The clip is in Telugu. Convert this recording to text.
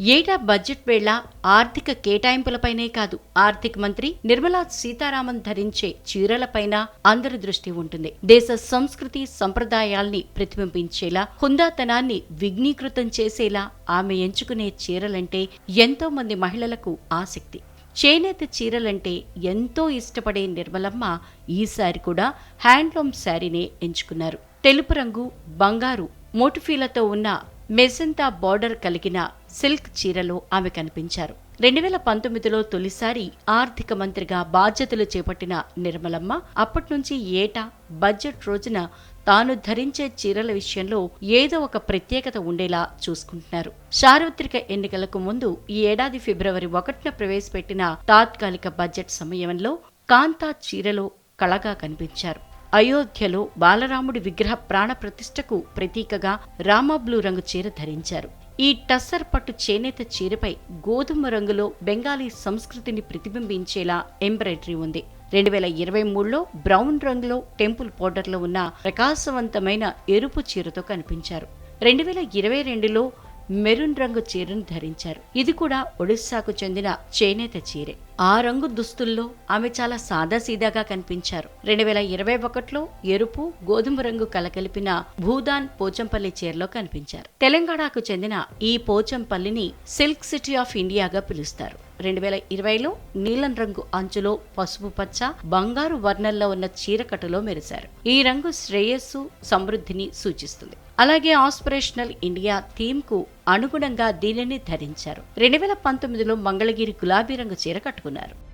ఏటా బడ్జెట్ వేళ ఆర్థిక కేటాయింపులపైనే కాదు. ఆర్థిక మంత్రి నిర్మలా సీతారామన్ ధరించే చీరలపైన అందరి దృష్టి ఉంటుంది. దేశ సంస్కృతి సంప్రదాయాల్ని ప్రతిబింబించేలా హుందాతనాన్ని విఘ్నీకృతం చేసేలా ఆమె ఎంచుకునే చీరలంటే ఎంతో మంది మహిళలకు ఆసక్తి. చేనేత చీరలంటే ఎంతో ఇష్టపడే నిర్మలమ్మ ఈసారి కూడా హ్యాండ్లూమ్ శారీనే ఎంచుకున్నారు. తెలుపు రంగు బంగారు మోటుఫీలతో ఉన్న మెజంతా బార్డర్ కలిగిన సిల్క్ చీరలో ఆమె కనిపించారు. రెండు వేల పంతొమ్మిదిలో తొలిసారి ఆర్థిక మంత్రిగా బాధ్యతలు చేపట్టిన నిర్మలమ్మ అప్పటి నుంచి ఏటా బడ్జెట్ రోజున తాను ధరించే చీరల విషయంలో ఏదో ఒక ప్రత్యేకత ఉండేలా చూసుకుంటున్నారు. సార్వత్రిక ఎన్నికలకు ముందు ఈ ఏడాది ఫిబ్రవరి ఒకటిన ప్రవేశపెట్టిన తాత్కాలిక బడ్జెట్ సమయంలో కాంతా చీరలో కళగా కనిపించారు. అయోధ్యలో బాలరాముడి విగ్రహ ప్రాణ ప్రతిష్టకు ప్రతీకగా రామబ్లూ రంగు చీర ధరించారు. ఈ టస్సర్ పట్టు చేనేత చీరపై గోధుమ రంగులో బెంగాలీ సంస్కృతిని ప్రతిబింబించేలా ఎంబ్రాయిడరీ ఉంది. రెండు వేల ఇరవై మూడులో బ్రౌన్ రంగులో టెంపుల్ పౌడర్లో ఉన్న ప్రకాశవంతమైన ఎరుపు చీరతో కనిపించారు. రెండు వేల ఇరవై రెండులో మెరూన్ రంగు చీరను ధరించారు. ఇది కూడా ఒడిశాకు చెందిన చేనేత చీరే. ఆ రంగు దుస్తుల్లో ఆమె చాలా సాదాసీదాగా కనిపించారు. రెండు వేల ఇరవై ఒకటిలో ఎరుపు గోధుమ రంగు కలకలిపిన భూదాన్ పోచంపల్లి చీరలో కనిపించారు. తెలంగాణకు చెందిన ఈ పోచంపల్లిని సిల్క్ సిటీ ఆఫ్ ఇండియాగా పిలుస్తారు. రెండు వేల ఇరవైలో నీలం రంగు అంచులో పసుపు పచ్చ బంగారు వర్ణంలో ఉన్న చీరకట్టులో మెరిశారు. ఈ రంగు శ్రేయస్సు సమృద్ధిని సూచిస్తుంది. అలాగే ఆస్పిరేషనల్ ఇండియా థీమ్కు అనుగుణంగా దీనిని ధరించారు. రెండు వేల పంతొమ్మిదిలో మంగళగిరి గులాబీ రంగు చీర కట్టుకున్నారు.